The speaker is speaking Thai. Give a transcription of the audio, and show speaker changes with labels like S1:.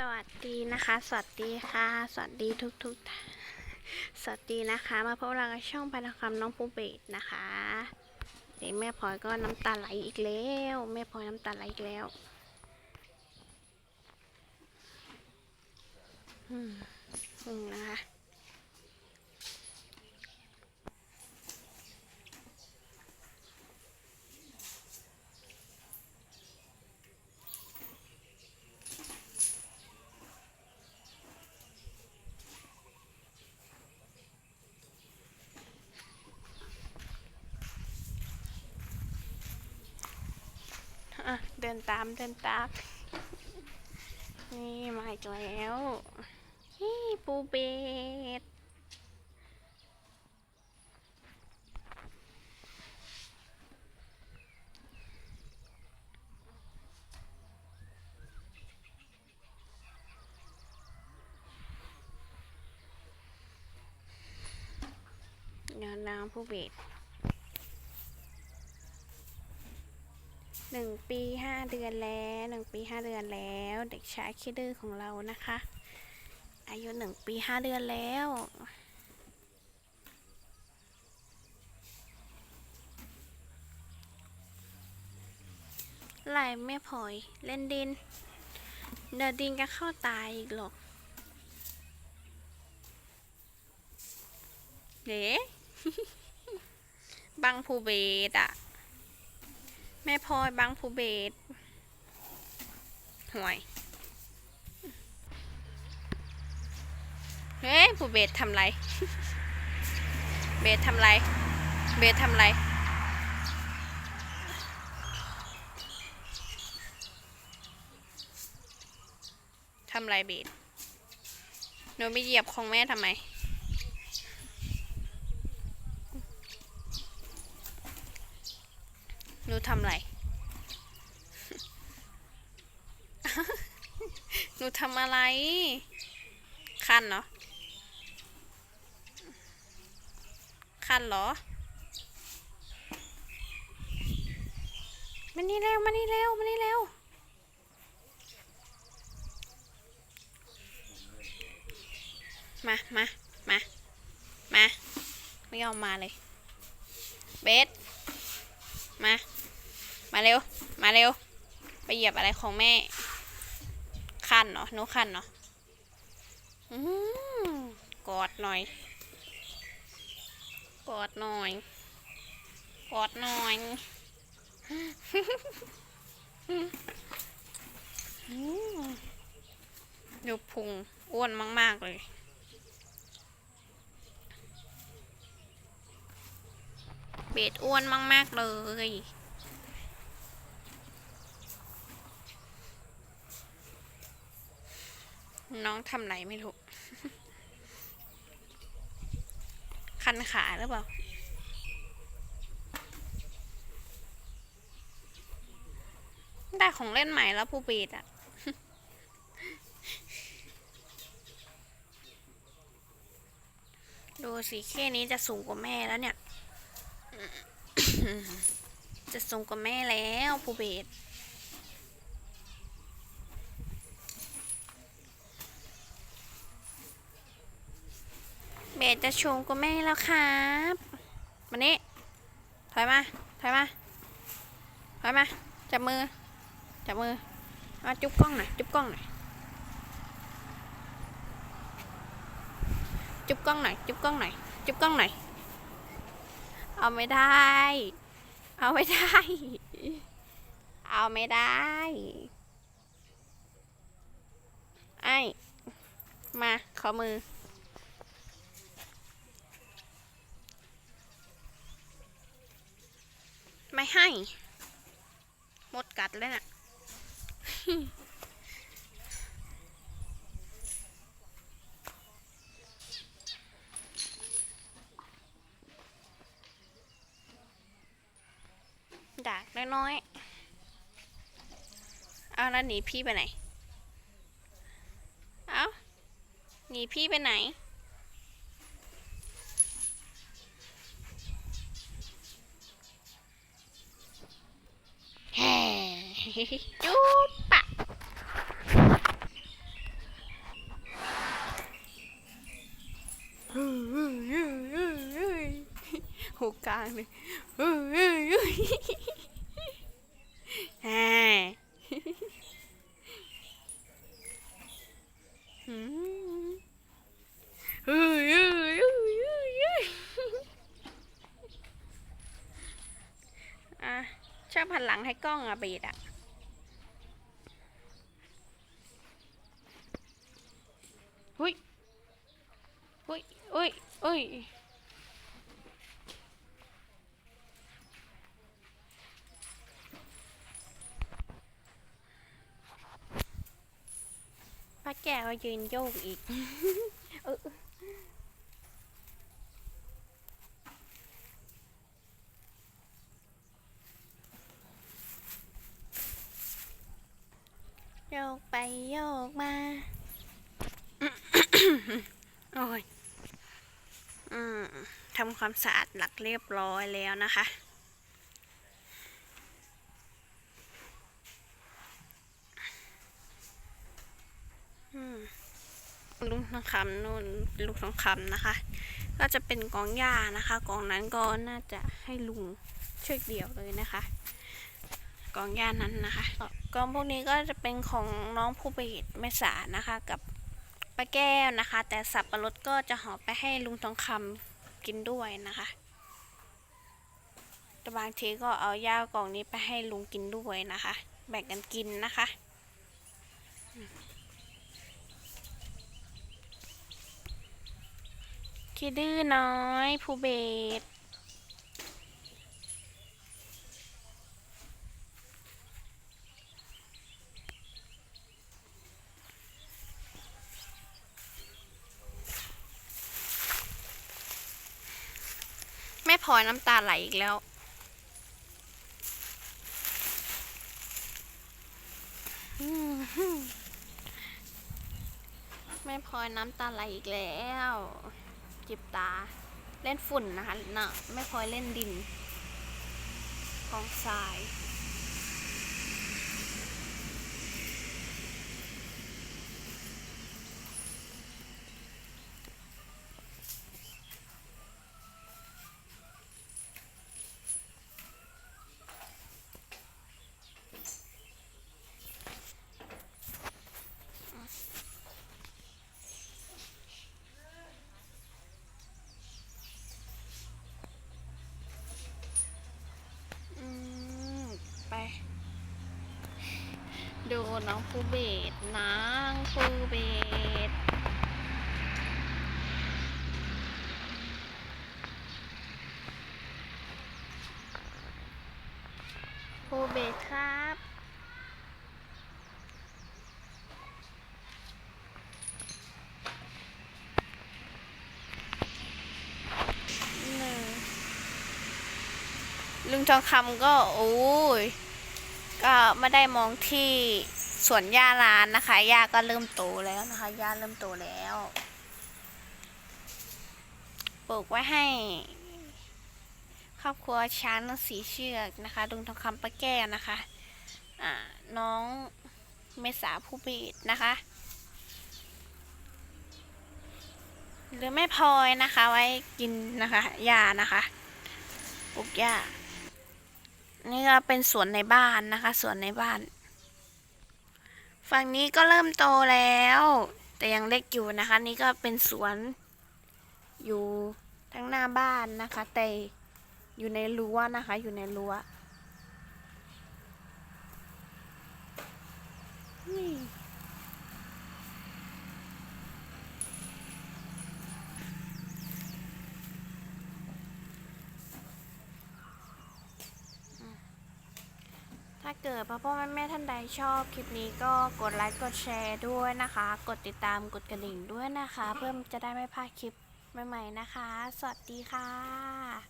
S1: สวัสดีนะคะ สวัสดีค่ะ สวัสดีทุกทุกสวัสดีนะคะ มาพบเรากับช่องพันธคำน้องปูเบตนะคะเดี๋ยวแม่พลอยก็น้ำตาไหลอีกแล้ว แม่พลอยน้ำตาไหลอีกแล้วอืมนะคะ อะ เดินตามเดินตาม นี่มาอีกแล้วนี่ปูเบดเดินตามปูเบ็ด หนึ่งปีห้าเดือนแล้วหนึ่งปีห้าเดือนแล้ว เด็กชายคิดดื้อของเรานะคะ อายุหนึ่งปีห้าเดือนแล้วไหลไม่พอยเล่นดิน เดินดินก็เข้าตายอีกหรอกเด๋บังภูเบศอะ แม่พลอยบางภูเบศห่วย เฮ้ยภูเบศทำไร เบสทำไร เบสทำไรทำไรเบสหนูไม่เหยียบของแม่ทำไม หนูทำอะไร หนูทำอะไร คันเหรอ คันเหรอ มานี่เร็ว มานี่เร็ว มานี่เร็ว มา มา มา มา ไม่ยอมมาเลย เบส มา มาเร็ว มาเร็ว ไปเหยียบอะไรของแม่ คันเนาะหนูคันเนาะอืมกอดหน่อย กอดหน่อย กอดหน่อยดูพุงอ้วนมาก ๆ เลย เบ็ดอ้วนมาก ๆ เลย น้องทำไรไม่รู้ คันขาหรือเปล่า ได้ของเล่นใหม่แล้วปูปีดอะดูสิแค่นี้จะสูงกว่าแม่แล้วเนี่ย จะสูงกว่าแม่แล้วภูเบศ เบสจะชงกว่าแม่แล้วครับมานี่ถอยมา ถอยมา ถอยมา จับมือ จับมือ มาจุ๊บกล้องหน่อย จุ๊บกล้องหน่อย จุ๊บกล้องหน่อย จุ๊บกล้องหน่อย จุ๊บกล้องหน่อย เอาไม่ได้ เอาไม่ได้ เอาไม่ได้ ไอ้ มาขอมือ ไม่ให้ หมดกัดเลยน่ะดากน้อยๆ เอาแล้วหนีพี่ไปไหน เอาหนีพี่ไปไหน chút bạn hồ càng này à ừ ừ. ชอบหันหลังให้กล้องอะเบดอะหุ้ยหุ้ยอุ้ยอุ้ยป้าแก่ก็ยืนโยกอีก เออโยกไปโยกมา โอ้ยอทำความสะอาดหลักเรียบร้อยแล้วนะคะ ลูกทองคำนู่นลูกทองคำนะคะ ก็จะเป็นกองหญ้านะคะ กองนั้นก็น่าจะให้ลุงเชือกเดี่ยวเลยนะคะ กองหญ้านั้นนะคะกองพวกนี้ก็จะเป็นของน้องผู้เบสแม่สานะคะกับ ป้าแก้วนะคะ แต่สับปะรดก็จะหอบไปให้ลุงทองคำกินด้วยนะคะแต่บางทีก็เอาหญ้ากองนี้ไปให้ลุงกินด้วยนะคะ แบ่งกันกินนะคะ คิดดื้อน้อยภูเบศ พลอยน้ำตาไหลอีกแล้ว ไม่พลอยน้ำตาไหลอีกแล้ว จิบตา เล่นฝุ่นนะคะนะไม่พลอยเล่นดินกองทราย อืม ไป ดูน้องภูเบศนางภูเบศภูเบศครับนึ่ลุงทองคำก็ โอ้ย ก็ไม่ได้มองที่สวนหญ้าร้านนะคะหญ้าก็เริ่มโตแล้วนะคะหญ้าเริ่มโตแล้วปลูกไว้ให้ ครอบครัวช้างทั้งสีเชือกนะคะลุงทองคำปะแก้วนะคะอ่าน้องเมษาผู้บีดนะคะ หรือไม่พลอยนะคะ ไว้กินนะคะหญ้านะคะปลูกหญ้า นี่ก็เป็นสวนในบ้านนะคะ สวนในบ้าน ฝั่งนี้ก็เริ่มโตแล้ว แต่ยังเล็กอยู่นะคะ นี่ก็เป็นสวน อยู่ทั้งหน้าบ้านนะคะ แต่อยู่ในรั้วนะคะ อยู่ในรั้วนี่ เกิดพ่อพ่อแม่แม่ท่านใดชอบคลิปนี้ก็กดไลค์กดแชร์ด้วยนะคะ กดติดตามกดกระดิ่งด้วยนะคะ เพื่อจะได้ไม่พลาดคลิปใหม่ๆนะคะ สวัสดีค่ะ